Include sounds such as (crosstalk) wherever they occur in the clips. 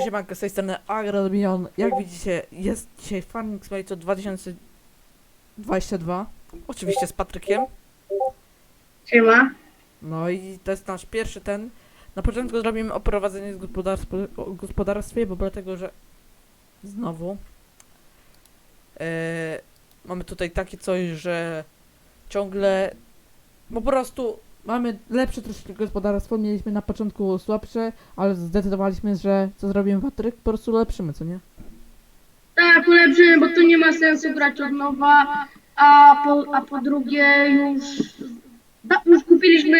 Cześć, siemanko, z tej strony AgroDomion. Jak widzicie, jest dzisiaj Farming Simulator 2022. Oczywiście z Patrykiem. Siema. No i to jest nasz pierwszy ten. Na początku zrobimy oprowadzenie z gospodarstw, gospodarstwie, bo dlatego, że znowu e, mamy tutaj takie coś, że ciągle po prostu mamy lepsze troszeczkę gospodarstwo. Mieliśmy na początku słabsze, ale zdecydowaliśmy, że co zrobimy Patryk, po prostu lepszymy, co nie? Tak, ulepszymy, bo tu nie ma sensu grać od nowa, a po, a po drugie już, da, już kupiliśmy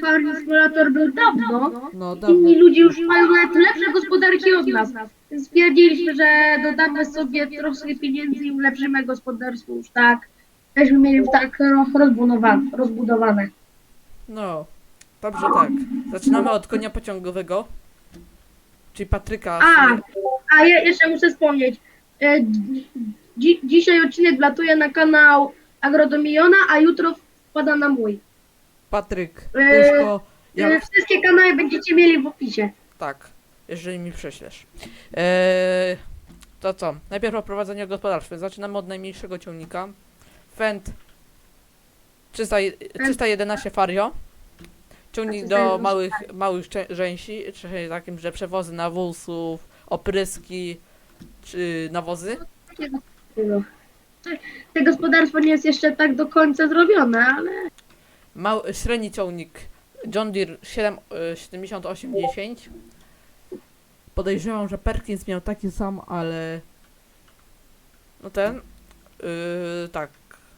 Farming Simulator był dawno. No Inni ludzie już mają nawet lepsze gospodarki od nas. Więc stwierdziliśmy, że dodamy sobie troszkę pieniędzy i ulepszymy gospodarstwo już tak. Żeśmy mieli już tak rozbudowane. rozbudowane. No, dobrze tak. Zaczynamy od konia pociągowego, czyli Patryka. A, a je, jeszcze muszę wspomnieć. E, dzi, dzisiaj odcinek wlatuje na kanał Agrodomiona, a jutro wpada na mój. Patryk, e, tylko E, ja, Wszystkie kanały będziecie mieli w opisie. tak, jeżeli mi prześlesz. Eee, to co? Najpierw oprowadzenie gospodarstwa. Zaczynamy od najmniejszego ciągnika. Fendt 300, 311 Fario. Ciągnik do małych, małych rzęsi, czyli takim, że przewozy nawozów, opryski czy nawozy. Tego. Te gospodarstwo nie jest jeszcze tak do końca zrobione, ale Mały, średni ciągnik John Deere 7, y, 7810. Podejrzewam, że Perkins miał taki sam, ale no ten yy, tak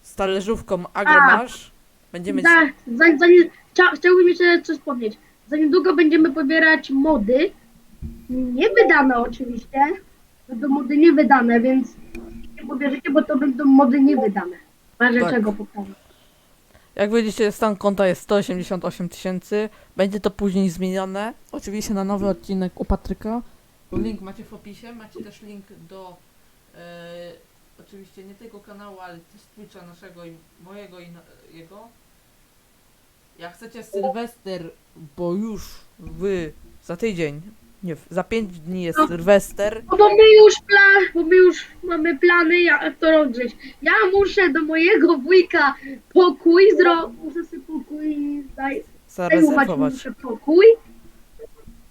z talerzówką Agromasz będziemy za, za, za, nie- chcia, chciałbym jeszcze coś wspomnieć. Za niedługo będziemy pobierać mody. Nie wydane oczywiście. Będą mody niewydane, więc nie pobierzecie, bo to będą mody niewydane. Razie Tak. czego powtarzam. jak widzicie stan konta jest 188 tysięcy będzie to później zmienione oczywiście na nowy odcinek u Patryka link macie w opisie macie też link do yy, oczywiście nie tego kanału ale też Twitcha naszego i mojego i na, jego jak chcecie Sylwester bo już wy za tydzień nie za 5 dni jest No. Sylwester No bo my już plan, bo my już mamy plany, jak to robić. Ja muszę do mojego wujka pokój zro... Muszę sobie pokój daj, zajmować zarezerwować muszę pokój.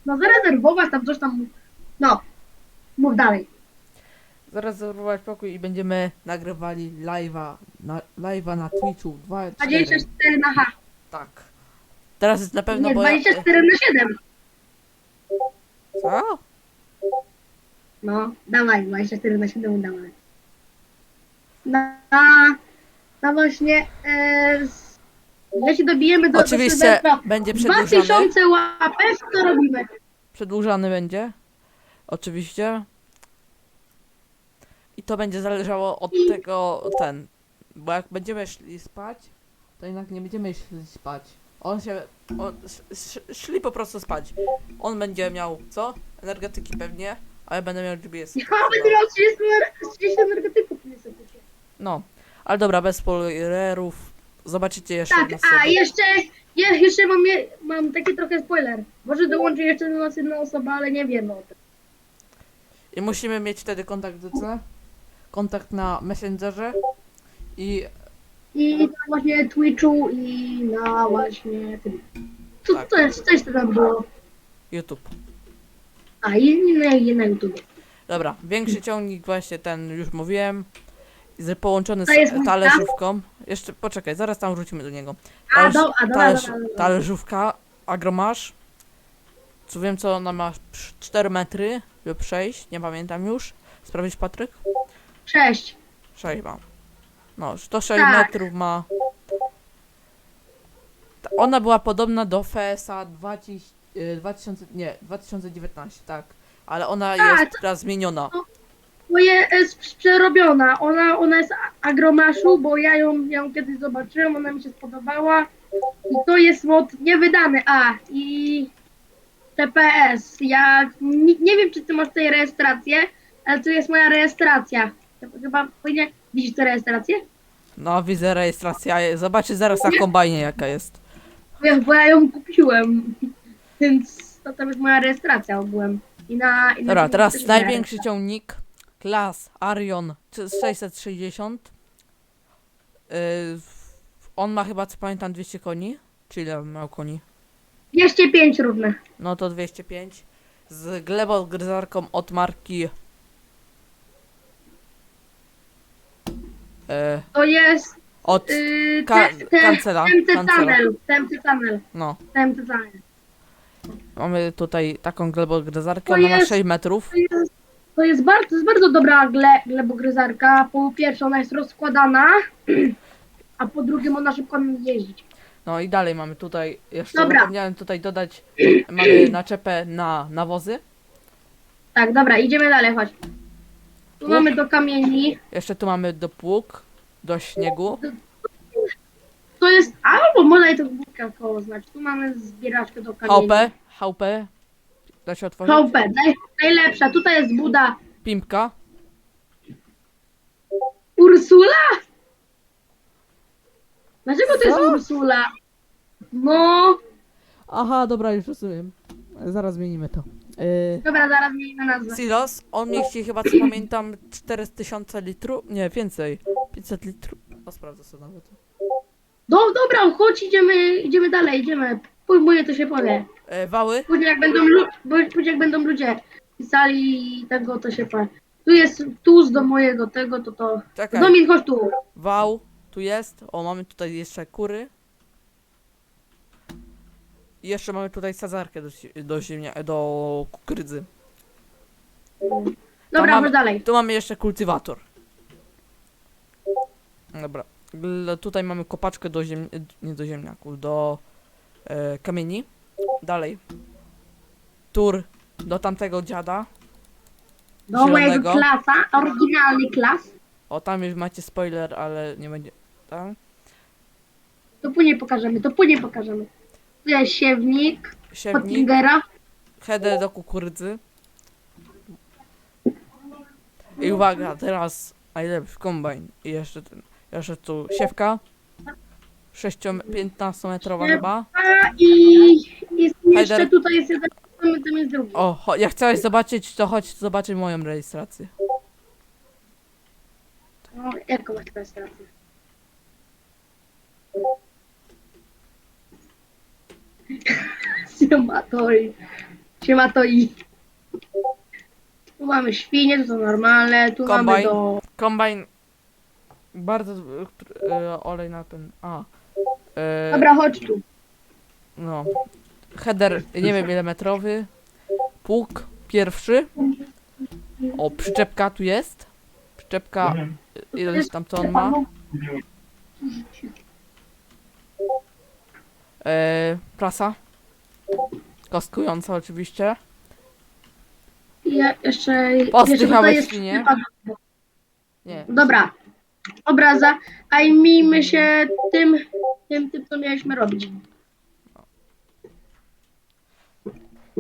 No zarezerwować tam coś tam. No. Mów dalej. Zarezerwować pokój i będziemy nagrywali live'a na, live'a na Twitchu 2 4. 24 na H. Tak. Teraz jest na pewno Nie, bo ja, 24 na 7. Co? No, dawaj, 24 na 7 dawaj. Na, na właśnie, e, s- jeśli dobijemy do, Oczywiście do będzie przedłużany. 2000 łapek, to robimy. Przedłużany będzie. Oczywiście. I to będzie zależało od tego ten. Bo jak będziemy szli spać, to jednak nie będziemy szli spać. On się. On, sz, sz, szli po prostu spać. On będzie miał co? Energetyki pewnie, a ja będę miał GPS. Ja będę miał 30, ener- 30 energetyków. No. Ale dobra, bez spoilerów. Zobaczycie jeszcze Tak, a jeszcze, je, jeszcze mam, mam taki trochę spoiler. Może dołączy jeszcze do nas jedna osoba, ale nie wiemy o tym. I musimy mieć wtedy kontakt do co? Kontakt na Messengerze i I na właśnie Twitchu i na właśnie tym. Co, Tak. co, jest, co jeszcze tam było? YouTube. A i na, i na YouTube. Dobra, większy ciągnik właśnie ten już mówiłem. Z, połączony z To jest talerzówką. Jeszcze poczekaj, zaraz tam wrócimy do niego. A, Talerz, do, a dobra, talerz, dobra, dobra. talerzówka Agromasz. Co wiem co ona ma 4 metry lub 6, nie pamiętam już. Sprawdzić Patryk? Cześć. 6 ma. No, to 6 Tak. metrów ma. Ta- Ona była podobna do FSA 20, e, 2000, nie, 2019, tak. Ale ona Tak, jest teraz zmieniona. Moje jest przerobiona. Ona, ona jest a- agromaszu, bo ja ją, ja ją kiedyś zobaczyłem, ona mi się spodobała. I to jest mod niewydany. A i TPS. Ja nie, nie wiem, czy ty masz tutaj rejestrację, ale tu jest moja rejestracja. Chyba. Widzisz tę rejestrację? No, widzę rejestracja. Zobaczy zaraz na kombajnie jaka jest. Ja, bo ja ją kupiłem. (laughs) Więc to tam jest moja rejestracja ogółem. I na, i na Dobra, teraz największy ciągnik. Klas Arion 660. Yy, on ma chyba, co pamiętam, 200 koni. Czy ile miał koni? 205 równe. No to 205. Z glebogryzarką od marki. Yy, To jest od. yy, Ka- te, te, kancela, TMT kancela. Tunnel. TMT Tunnel. No. Tunnel. Mamy tutaj taką glebogryzarkę. To Ona ma jest- 6 metrów. To jest, to jest, bardzo, jest bardzo dobra gle, glebogryzarka. Po pierwsze ona jest rozkładana, (clears throat) a po drugie można szybko nią jeździć. No i dalej mamy tutaj. Jeszcze Dobra. zapomniałem tutaj dodać. (clears throat) Mamy naczepę na nawozy. Tak, dobra, idziemy dalej, chodź. Tu Pług. mamy do kamieni. Jeszcze tu mamy do pług, do śniegu. To jest, albo można i to górka koło znać. Tu mamy zbieraczkę do kamieni. Chałupę, chałupę. Da się otworzyć. Chałupę, naj, najlepsza. Tutaj jest Buda. Pimpka. Ursula? Dlaczego to jest Co? Ursula? No, Aha, dobra, już rozumiem. Zaraz zmienimy to. Yy, dobra, zaraz zmienimy nazwę. Silos, on mieści chyba, co pamiętam, 4000 litrów. Nie, więcej. 500 litrów. No sprawdzę sobie nawet. Do, dobra, chodź, idziemy, idziemy dalej, idziemy. Pójmuję to się powie. E, wały. Później jak będą, lu- bo- później jak będą ludzie pisali tego, to się powie. Tu jest tuz do mojego tego, to to... Czekaj. Domin, chodź tu. Wał. Tu jest. O, mamy tutaj jeszcze kury. I jeszcze mamy tutaj sadzarkę do, do ziemia, do kukurydzy. Dobra, mamy- chodź dalej. Tu mamy jeszcze kultywator. Dobra. Gl- Tutaj mamy kopaczkę do ziem... nie do ziemniaków, do e, kamieni. Dalej. Tur do tamtego dziada. Do mojego klasa, oryginalny klas. O, tam już macie spoiler, ale nie będzie. Tam. To później pokażemy, to później pokażemy. Jest siewnik, Siewnik, Pottingera. header do kukurydzy. I uwaga, teraz najlepszy kombajn. I jeszcze ten, jeszcze tu siewka. 6-15 metrowa chyba. A i jeszcze Hajder. tutaj jest jeden, tam tam jest drugi. O, cho- jak chciałeś zobaczyć, to chodź zobaczyć moją rejestrację. No, jaką masz rejestrację? Siematori. Siematori. Tu mamy świnie, to są normalne, tu mamy Kombajn. do... Kombajn. Bardzo. E, olej na ten. A. E, Dobra, chodź tu. No. Header, nie wiem ile metrowy. Pług pierwszy. O, przyczepka tu jest. Przyczepka, ileś tam to on ma. E, prasa. Kostkująca oczywiście. Ja jeszcze... Postych jeszcze małe tutaj jest świnie. przypadek. Nie. Dobra. Obraza. A i mijmy się tym, tym, tym, co mieliśmy robić.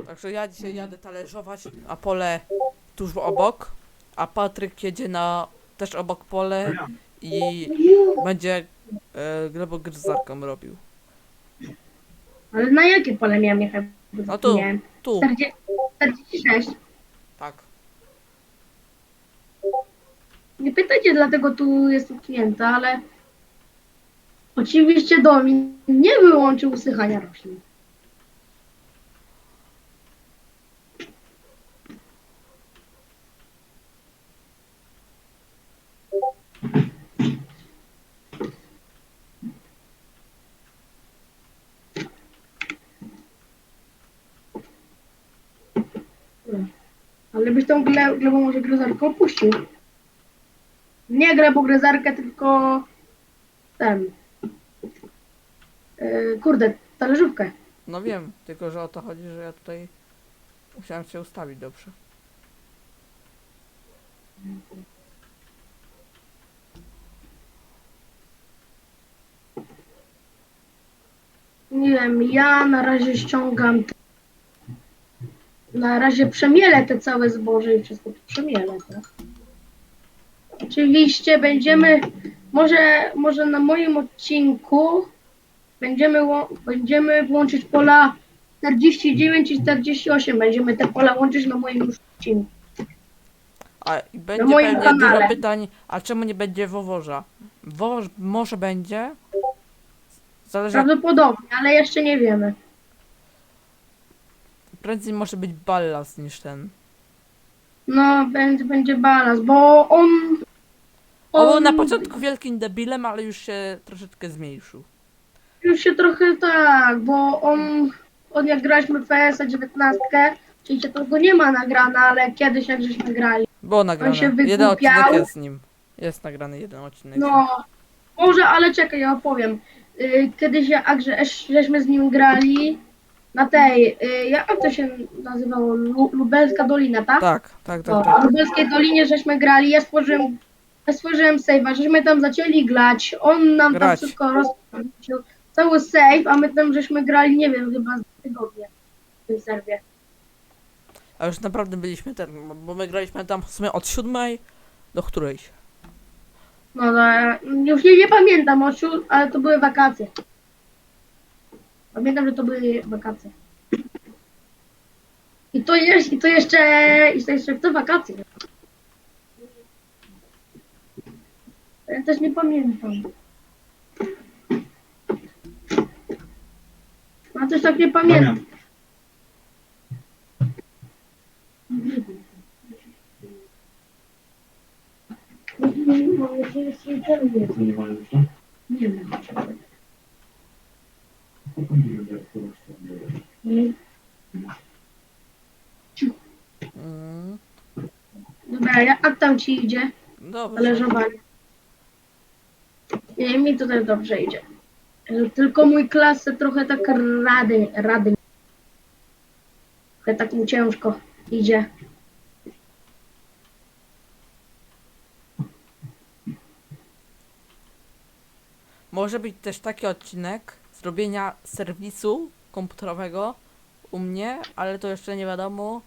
Także ja dzisiaj jadę talerzować, a pole tuż obok. A Patryk jedzie na też obok pole i będzie e, glebogryzarką robił. Ale na jakie pole miałem jechać? Bo No tu. Miałem. Tu, 40, 46. tak. Nie pytajcie, dlatego tu jest utknięta, ale oczywiście Domin nie wyłączył usychania roślin. Ale byś tą gle, glebą może gryzarkę opuścił. Nie glebogryzarkę, tylko ten. Yy, kurde, talerzówkę. No wiem, tylko że o to chodzi, że ja tutaj musiałem się ustawić dobrze. Nie wiem, ja na razie ściągam. Na razie przemielę te całe zboże i wszystko tu przemielę, tak? Oczywiście będziemy, może, może na moim odcinku będziemy, będziemy włączyć pola 49 i 48 będziemy te pola łączyć na moim już odcinku. A i będzie moim pewnie kanale. dużo pytań, a czemu nie będzie woworza? Woworz może będzie. Zależy jak Prawdopodobnie, ale jeszcze nie wiemy. Prędzej może być ballas niż ten. No, będzie, będzie balans, bo on... On był na początku wielkim debilem, ale już się troszeczkę zmniejszył. Już się trochę tak, bo on, on jak graliśmy w PS 19, czyli tego nie ma nagrane, ale kiedyś jak żeśmy grali. Było nagrane. się jeden odcinek jest z nim. Jest nagrany jeden odcinek. No, może, ale czekaj, ja opowiem. Y, Kiedyś jak że, żeśmy z nim grali na tej, y, jak to się nazywało, Lu, Lubelska Dolina, tak? Tak, tak, tak, w tak. Lubelskiej Dolinie żeśmy grali, ja stworzyłem, ja stworzyłem save'a, żeśmy tam zaczęli grać, on nam tam Grać. wszystko rozpoczął, cały save, a my tam żeśmy grali, nie wiem, chyba z tygodnie w tym serwie. A już naprawdę byliśmy ten, bo my graliśmy tam w sumie od siódmej do którejś. No, no już nie, nie pamiętam, Osiu, ale to były wakacje. Pamiętam, że to były wakacje. I to, jest, i to jeszcze, i to jeszcze w te wakacje. Ja też nie pamiętam. Ja też tak nie pamiętam. Jeszcze? Nie wiem. Potem nie wiem, jak to rozstawię. Mm, Dobra, jak tam ci idzie? dobrze. Zależowanie. Nie, mi to też dobrze idzie. Tylko mój klasy trochę tak rady, rady. Trochę tak mu ciężko idzie. Może być też taki odcinek zrobienia serwisu komputerowego u mnie, ale to jeszcze nie wiadomo.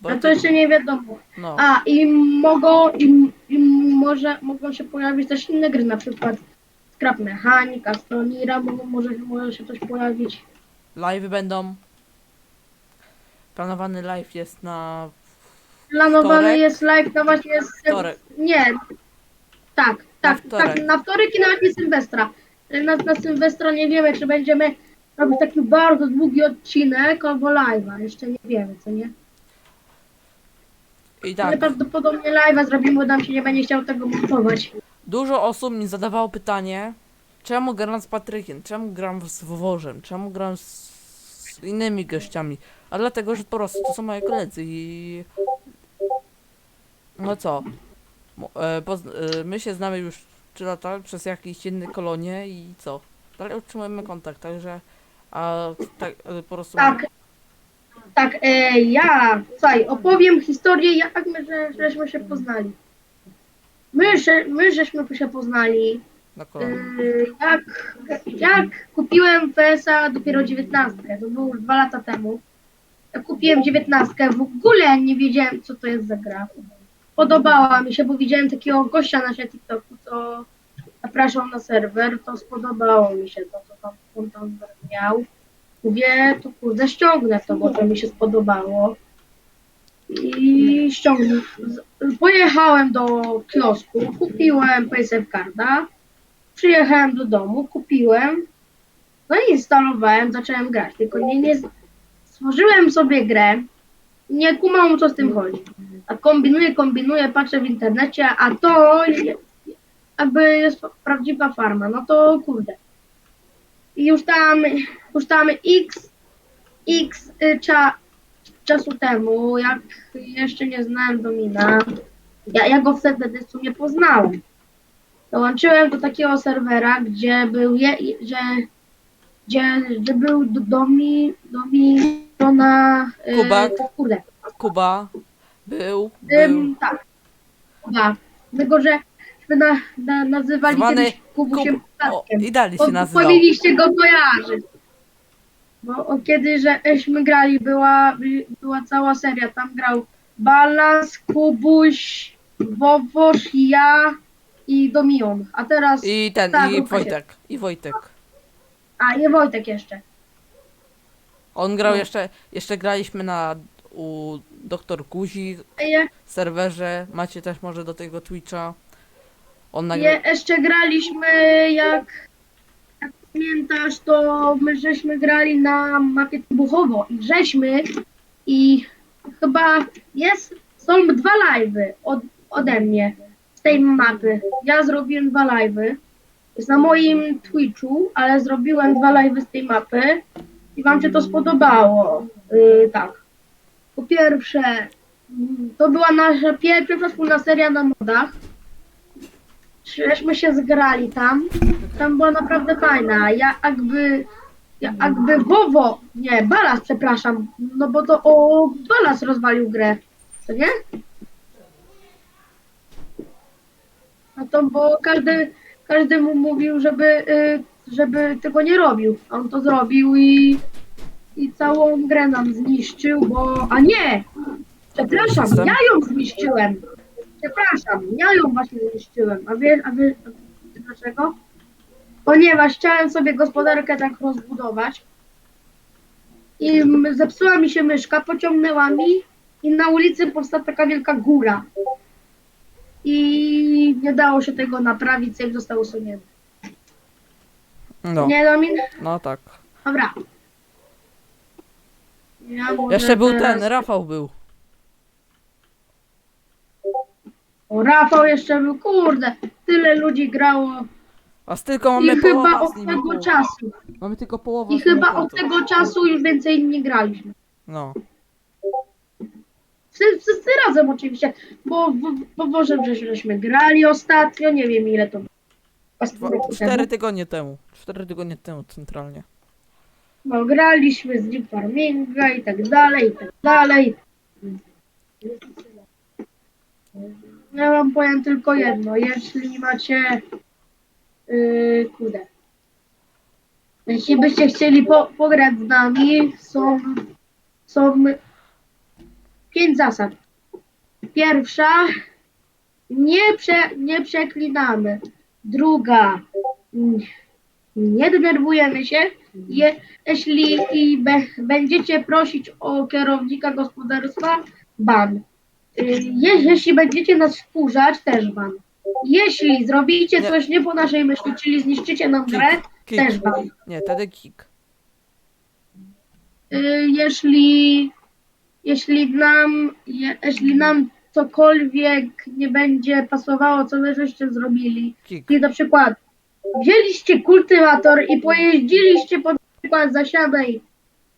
Bo A to jeszcze nie wiadomo. No, A i mogą, i, i może mogą się pojawić też inne gry, na przykład Scrap Mechanic, Astronira, mogą, może, może się coś pojawić. live będą. Planowany live jest na Planowany Wtorek? jest live na właśnie jest wtorek. Nie. Tak, tak, wtorek. tak. Na wtorek i nawet nie Sylwestra. Na, na Sylwestra nie wiemy, czy będziemy robić taki bardzo długi odcinek albo live'a. Jeszcze nie wiemy, co nie? I Ale tak, prawdopodobnie live'a zrobimy, bo nam się nie będzie chciał tego montować. dużo osób mi zadawało pytanie, czemu gram z Patrykiem, czemu gram z Woworzem, czemu gram z, z innymi gościami. A dlatego, że po prostu to są moi koledzy i... No co? Mo- E, pozn- e, my się znamy już 3 lata przez jakieś inne kolonie i co? Dalej utrzymujemy kontakt, także... A tak e, po prostu... Tak. Tak, e, ja, słuchaj, opowiem historię, jak my że, żeśmy się poznali. My, że, my żeśmy się poznali Na. Yy, Jak, jak kupiłem PSA dopiero 19, to było już dwa lata temu. Jak kupiłem 19, w ogóle nie wiedziałem, co to jest za gra. Podobała mi się, bo widziałem takiego gościa na TikToku, co zapraszał na serwer, to spodobało mi się to, co tam, on tam miał. Mówię, to kurde, ściągnę to, bo to mi się spodobało. I ściągnę. Pojechałem do kiosku, kupiłem PSF Carda, przyjechałem do domu, kupiłem, no i instalowałem, zacząłem grać, tylko nie, nie stworzyłem sobie grę, nie kumam co z tym chodzi. A kombinuję, kombinuję, patrzę w internecie, a to jakby jest prawdziwa farma, no to kurde. I już tam, już tam x, x y, cza, czasu temu, jak jeszcze nie znałem Domina, ja, ja go wtedy w sumie poznałem. Dołączyłem do takiego serwera, gdzie był je, że, gdzie, gdzie był do- domi, domi na y, Kubak. kurde. Kuba był, był Ym, tak. Kuba. Tylko, że my na, na, nazywali Zwany kiedyś Kubusiem Kub... O, Ptaszkiem. i dalej Po- się nazywał. Powinniście go kojarzyć. Bo o, kiedy żeśmy grali, była, by- była cała seria. Tam grał Balans, Kubuś, Wowosz, ja i Domion. A teraz. I ten, Tak, i. Wojtek, i Wojtek. A, i Wojtek jeszcze. On grał No. jeszcze, jeszcze graliśmy na u doktor Guzi serwerze, macie też może do tego Twitcha. On nagrywa. je, jeszcze graliśmy, jak, jak pamiętasz, to my żeśmy grali na mapie Buchowo i żeśmy i chyba jest, są dwa live'y od, ode mnie z tej mapy. Ja zrobiłem dwa live'y. Jest na moim Twitchu, ale zrobiłem dwa live'y z tej mapy i wam się to spodobało. Yy, tak. Po pierwsze, to była nasza pier- pierwsza wspólna seria na modach. Żeśmy się zgrali tam. Tam była naprawdę fajna. Ja jakby, ja jakby Wowo, nie, Balas, przepraszam, no bo to o Balas rozwalił grę, co nie? No to bo każdy, każdy mu mówił, żeby, y, żeby tego nie robił. A On to zrobił i, i całą grę nam zniszczył, bo... A nie! Przepraszam, ja ją zniszczyłem. Przepraszam, ja ją właśnie zniszczyłem. A wiesz, a wiesz, dlaczego? Ponieważ chciałem sobie gospodarkę tak rozbudować i m- zepsuła mi się myszka, pociągnęła mi i na ulicy powstała taka wielka góra. I nie dało się tego naprawić, save został usunięty. No, Nie, Domin? no tak. Dobra. Ja może Jeszcze był teraz- ten, Rafał był. O, Rafał jeszcze był, kurde, tyle ludzi grało. A z tylko I mamy chyba połowę od z nimi. tego było. czasu. Mamy tylko połowę I z nimi chyba od tego czasu już więcej nie graliśmy. No. Wszyscy, wszyscy razem oczywiście, bo w, bo może żeśmy grali ostatnio, nie wiem ile to było. Dwa, cztery tygodnie temu. Cztery tygodnie temu centralnie. No, graliśmy z Deep Farminga i tak dalej, i tak dalej. Ja wam powiem tylko jedno, jeśli macie yy, kurde. Jeśli byście chcieli po, pograć z nami, są, są pięć zasad. Pierwsza, nie, prze, nie przeklinamy. Druga, mm, nie denerwujemy się. Je, jeśli i be, będziecie prosić o kierownika gospodarstwa, ban. Y, Je, jeśli będziecie nas wkurzać, też ban. Jeśli zrobicie Nie. coś nie po naszej myśli, czyli zniszczycie nam grę, Kick. też ban. Nie, wtedy kick. Y, jeśli, jeśli nam, je, jeśli nam cokolwiek nie będzie pasowało, co wy żeście zrobili. I na przykład wzięliście kultywator i pojeździliście po przykład zasianej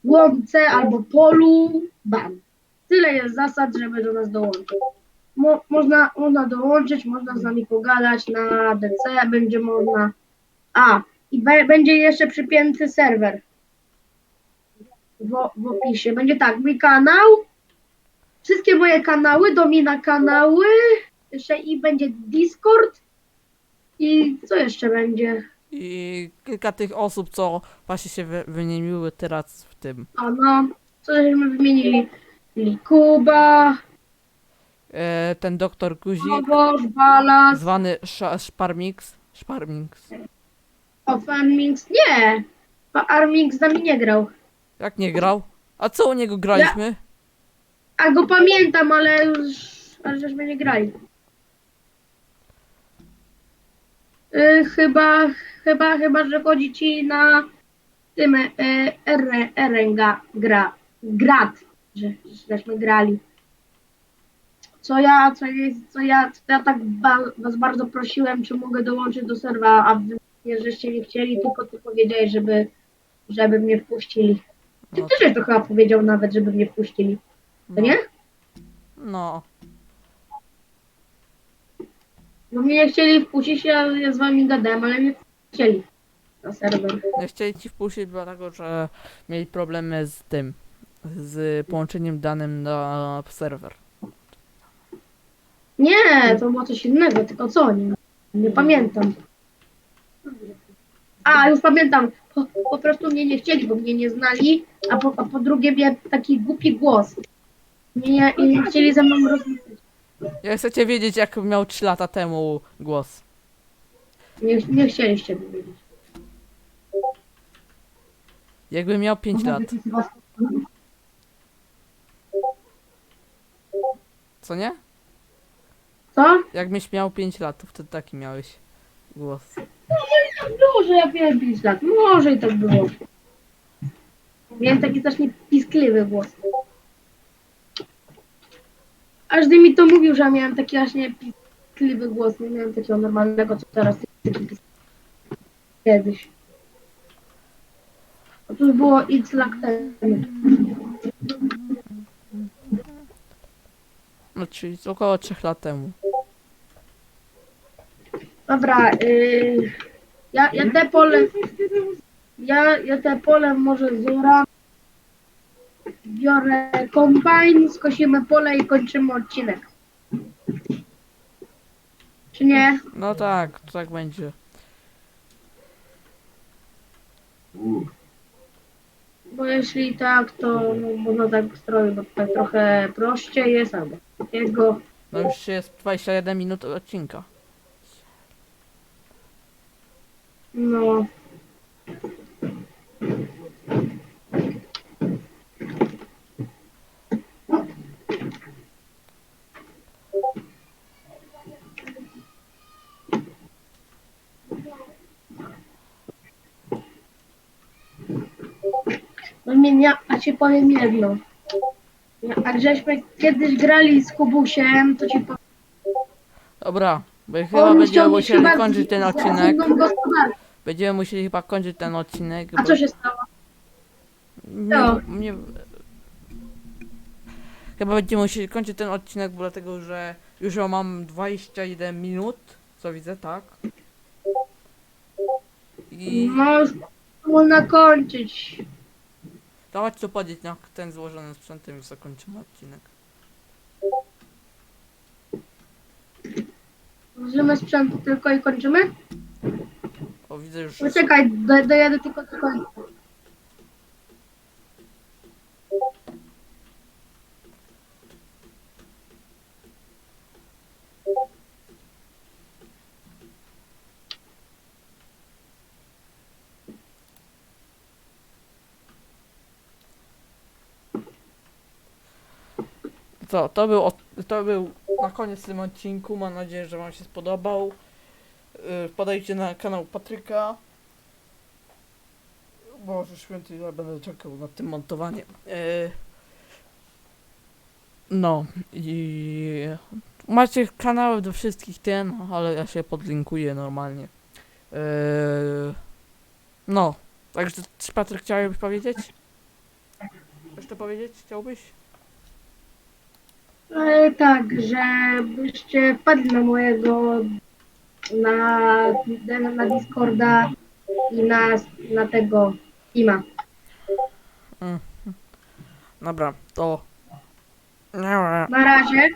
łące albo polu, bam. Tyle jest zasad, żeby do nas dołączyć. Mo, można, można dołączyć, można z nami pogadać na DC, będzie można. A, i będzie jeszcze przypięty serwer w, w opisie. Będzie tak, mój kanał, wszystkie moje kanały, domina kanały, jeszcze i będzie Discord, i co jeszcze będzie? I kilka tych osób, co właśnie się wy, wymieniły teraz w tym. A no, co żeśmy wymienili? Likuba, E, ten doktor Guzik, Nowosz, Balas, zwany Sz- Szparmix. Szparmix. Farmings. Nie! Arming z nami nie grał. Jak nie grał? A co u niego graliśmy? A go pamiętam, ale już. Ale żeśmy nie grali. Y, chyba, chyba, chyba, że chodzi ci na tym y, R, Erenga gra. Grat, że, żeśmy grali. Co ja, co, jest, co ja, co ja tak ba, was bardzo prosiłem, czy mogę dołączyć do serwa, a wy nie, żeście nie chcieli, tylko ty powiedziałeś, żeby, żeby mnie wpuścili. Ty No, też to chyba powiedział nawet, żeby mnie wpuścili. No, nie? no. No mnie nie chcieli wpuścić, ja, ja z wami gadałem, ale mnie chcieli na serwer. Nie chcieli ci wpuścić, dlatego że mieli problemy z tym. Z połączeniem danym na serwer. Nie, to było coś innego, tylko co? Nie, nie pamiętam. A, już pamiętam. Po, po prostu mnie nie chcieli, bo mnie nie znali, a po, a po drugie miałem taki głupi głos. Nie, i chcieli ze mną rozmawiać. Jak chcecie wiedzieć, jak miał 3 lata temu głos. Nie, nie chcieliście wiedzieć. Jakby miał 5 lat. Co nie? Co? Jak byś miał 5 lat, to wtedy taki miałeś głos. Tak było, że ja miałem 5 lat. Może i tak było. Miałem taki strasznie piskliwy głos. Każdy mi to mówił, że ja miałem taki właśnie piskliwy głos. Nie miałem takiego normalnego, co teraz taki. Kiedyś. To już było x lat temu. No czyli około 3 lat temu. Dobra, yy, ja, ja te pole, ja, ja te pole może zoram, biorę kombajn, skosimy pole i kończymy odcinek. Czy nie? No tak, to tak będzie. Bo jeśli tak, to no, można tak zrobić, bo tak trochę prościej jest, albo takiego. No już jest 21 minut odcinka. No nie, nie, a ci powiem jedno. A żeśmy kiedyś grali z Kubusiem, to ci powiem. Dobra, bo chyba będziemy musieli kończyć ten odcinek. Będziemy musieli chyba kończyć ten odcinek. A bo co się stało? Nie, co? nie... Chyba będziemy musieli kończyć ten odcinek, bo dlatego, że już mam 21 minut, co widzę, tak? I No, można kończyć. To chodź tu na ten złożony sprzętem i zakończymy odcinek. Użymy sprzętu tylko i kończymy? O, widzę już... Poczekaj, do, dojadę tylko do końca. Co, to był, to był na koniec tym odcinku. Mam nadzieję, że Wam się spodobał. Yy, Wpadajcie na kanał Patryka. Boże święty, ja będę czekał nad tym montowaniem. Yy, No i macie kanały do wszystkich ten, ale ja się podlinkuję normalnie. Yy, No, także Patryk chciałbyś powiedzieć? Jeszcze powiedzieć chciałbyś? E, tak, żebyście wpadli na mojego na, na, Discorda i na, na tego Ima. Dobra, to. Na razie.